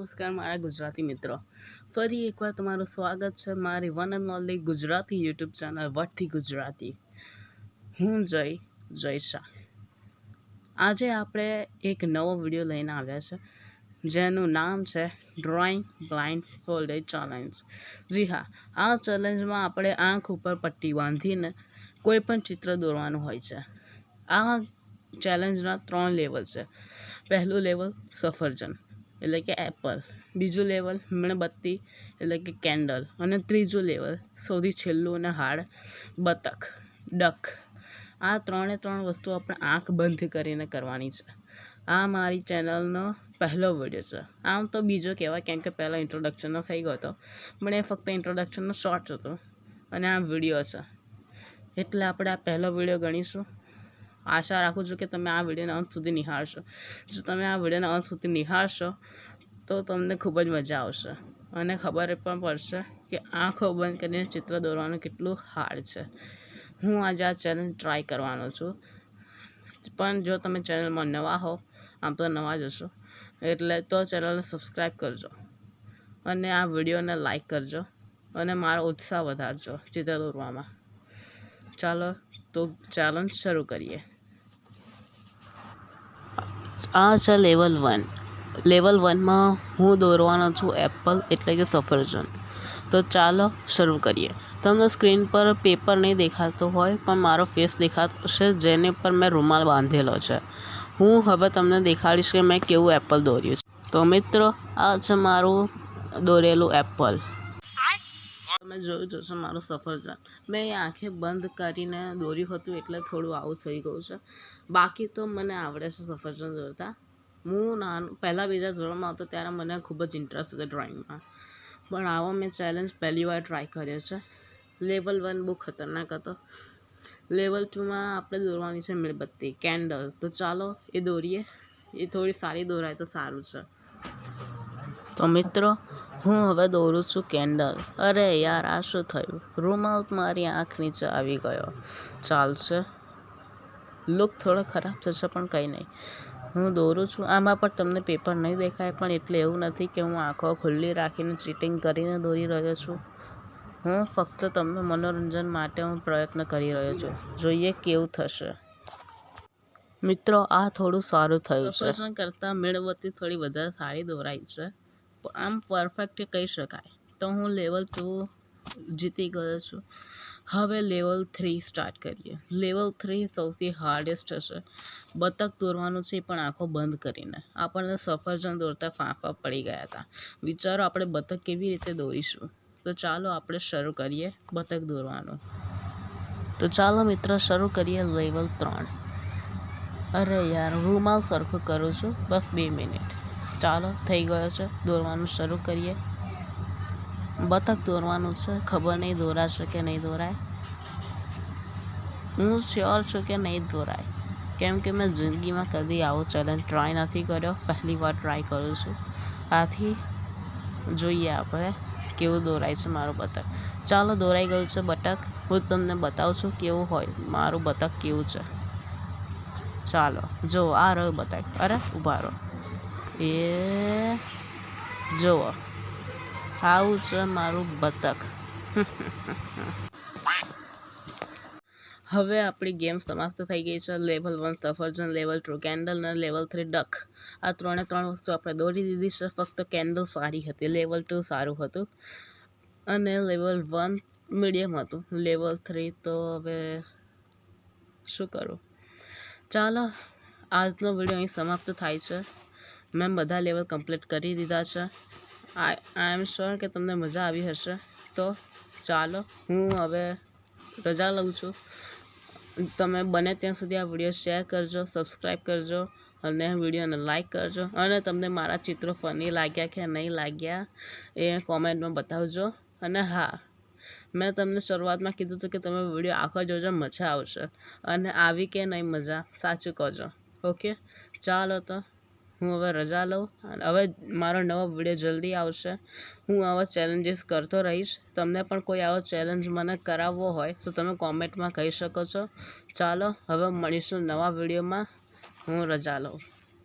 નમસ્કાર, મારા ગુજરાતી મિત્રો. ફરી એકવાર તમારું સ્વાગત છે મારી one and only Gujarati YouTube channel વટથી Gujarati. હું જય જય શાહ. આજે આપણે એક નવો વીડિયો લઈને આવ્યા છે, જેનું નામ છે ડ્રોઈંગ બ્લાઇન્ડ ફોલ્ડેડ ચેલેન્જ જી હા, આ ચેલેન્જમાં આપણે આંખ ઉપર પટ્ટી બાંધીને કોઈ પણ ચિત્ર દોરવાનું હોય છે. આ ચેલેન્જના ત્રણ લેવલ છે. પહેલું લેવલ સફરજન. એટલે કે એપલ. બીજું લેવલ મીણબત્તી, એટલે કે કેન્ડલ. અને ત્રીજું લેવલ સૌથી છેલ્લું અને હાડ બતક, ડક. આ ત્રણે ત્રણ વસ્તુ આપણે આંખ બંધ કરીને કરવાની છે. આ મારી ચેનલનો પહેલો વીડિયો છે. આમ તો બીજો કહેવાય, કેમ કે પહેલાં ઇન્ટ્રોડક્શનનો થઈ ગયો હતો. પણ એ ફક્ત ઇન્ટ્રોડક્શનનો શોર્ટ હતો. અને આ વીડિયો છે. એટલે આપણે આ પહેલો વીડિયો ગણીશું. આશા રાખું છું કે તમે આ વિડીયોના અંત સુધી નિહાળશો. જો તમે આ વિડીયોના અંત સુધી નિહાળશો, તો તમને ખૂબ જ મજા આવશે. અને ખબર પણ પડશે કે આંખો બંધ કરીને ચિત્ર દોરવાનું કેટલું હાર્ડ છે. હું આજે આ ચેનલ ટ્રાય કરવાનો છું. પણ જો તમે ચેનલમાં નવા હો, આમ તો નવા જ હશો. એટલે તો ચેનલને સબસ્ક્રાઈબ કરજો. અને આ વિડીયોને લાઈક કરજો. અને મારો ઉત્સાહ વધારજો ચિત્ર દોરવામાં. ચાલો, તો ચેલેન્જ શરૂ કરીએ. આ છે લેવલ વન. લેવલ વનમાં હું દોરવાનો છું એપલ એટલે કે સફરજન. તો ચાલો શરૂ કરીએ. તમને સ્ક્રીન પર પેપર નહીં દેખાતો હોય, પણ મારો ફેસ દેખાતો છે જેને પર મેં રૂમાલ બાંધેલો છે. હું હવે તમને દેખાડીશ કે મેં કેવું એપલ દોર્યું છે. તો મિત્રો, આ છે મારું દોરેલું એપલ. તમે જોયું જશે મારું સફરજન. મેં એ આંખે બંધ કરીને દોર્યું હતું એટલે થોડું આવું થઈ ગયું છે. બાકી તો મને આવડે છે સફરજન દોરતા. હું નાનું, પહેલાં બીજા ધોરણમાં હતો ત્યારે મને ખૂબ જ ઇન્ટરેસ્ટ હતો ડ્રોઈંગમાં પણ આવો મેં ચેલેન્જ પહેલી વાર ટ્રાય કર્યો છે. લેવલ વન બહુ ખતરનાક હતો. લેવલ ટુમાં આપણે દોરવાની છે મીણબત્તી કેન્ડલ તો ચાલો એ દોરીએ. એ થોડી સારી દોરાય તો સારું છે. તો મિત્રો હું હવે દોરું છું કેન્ડલ. અરે યાર, આ શું થયું? રૂમાલ મારી આંખ નીચે આવી ગયો. ચાલશે. લુક થોડો ખરાબ થશે, પણ કંઈ નહીં. હું દોરું છું. આમાં પણ તમને પેપર નહીં દેખાય, પણ એટલે એવું નથી કે હું આંખો ખુલ્લી રાખીને ચીટિંગ કરીને દોરી રહ્યો છું. હું ફક્ત તમને મનોરંજન માટે હું પ્રયત્ન કરી રહ્યો છું. જોઈએ કેવું થશે. મિત્રો, આ થોડું સારું થયું છે. કરતાં મીણબત્તી થોડી વધારે સારી દોરાઈ છે. આમ પરફેક્ટ કહી શકાય. તો હું લેવલ ટુ જીતી ગયો છું. હવે લેવલ થ્રી સ્ટાર્ટ કરીએ. લેવલ થ્રી સૌથી હાર્ડેસ્ટ હશે. બતક દોરવાનું છે પણ આંખો બંધ કરીને. આપણને સફરજન દોરતા ફાંફા પડી ગયા હતા. વિચારો આપણે બતક કેવી રીતે દોરીશું? તો ચાલો આપણે શરૂ કરીએ બતક દોરવાનું. તો ચાલો મિત્રો શરૂ કરીએ લેવલ ત્રણ. અરે યાર, રૂમાલ સરખું કરું છું. બસ બે મિનિટ. ચાલો, થઈ ગયો છે. દોરવાનું શરૂ કરીએ. બતક દોરવાનું છે. ખબર નહીં દોરાશે કે નહીં દોરાય. હું શ્યોર છું કે નહીં દોરાય. કેમ કે મેં જિંદગીમાં કદી આવો ચેલેન્જ ટ્રાય નથી કર્યો. પહેલી વાર ટ્રાય કરું છું. આથી જોઈએ આપણે કેવું દોરાય છે મારું બતક. ચાલો, દોરાઈ ગયું છે બતક. હું તમને બતાવું છું કેવું હોય મારું બતક કેવું છે. ચાલો, જો આ રહ્યો બતક. અરે, ઊભા રહો. એ જુઓ. આવું છે મારું બતક. હવે આપણી ગેમ સમાપ્ત થઈ ગઈ છે. લેવલ વન સફરજન લેવલ ટુ કેન્ડલ અને લેવલ થ્રી ડક આ ત્રણે ત્રણ વસ્તુ આપણે દોરી દીધી છે. ફક્ત કેન્ડલ સારી હતી. લેવલ ટુ સારું હતું. અને લેવલ વન મીડિયમ હતું. લેવલ થ્રી તો હવે શું કરું? ચાલો, આજનો વીડિયો અહીં સમાપ્ત થાય છે. મેં બધા લેવલ કમ્પ્લીટ કરી દીધા છે. આઈ એમ શ્યોર કે તમને મજા આવી હશે. તો ચાલો, હું હવે રજા લઉં છું. તમે બને ત્યાં સુધી આ વીડિયો શેર કરજો સબસ્ક્રાઈબ કરજો અને વિડીયોને લાઈક કરજો અને તમને મારા ચિત્રો ફની લાગ્યા કે નહીં લાગ્યા એ કોમેન્ટમાં બતાવજો. અને હા, મેં તમને શરૂઆતમાં કીધું હતું કે તમે વીડિયો આખો જોજો, મજા આવશે. અને આવી કે નહીં મજા, સાચું કહો ઓકે? ચાલો તો. હું હવે રજા લઉં હવે મારો નવો વીડિયો જલ્દી આવશે. હું આવા ચેલેન્જીસ કરતો રહીશ. તમને પણ કોઈ આવો ચેલેન્જ મને કરાવવો હોય તો તમે કોમેન્ટમાં કહી શકો છો. ચાલો, હવે મળીશું નવા વિડીયોમાં. હું રજા લઉં.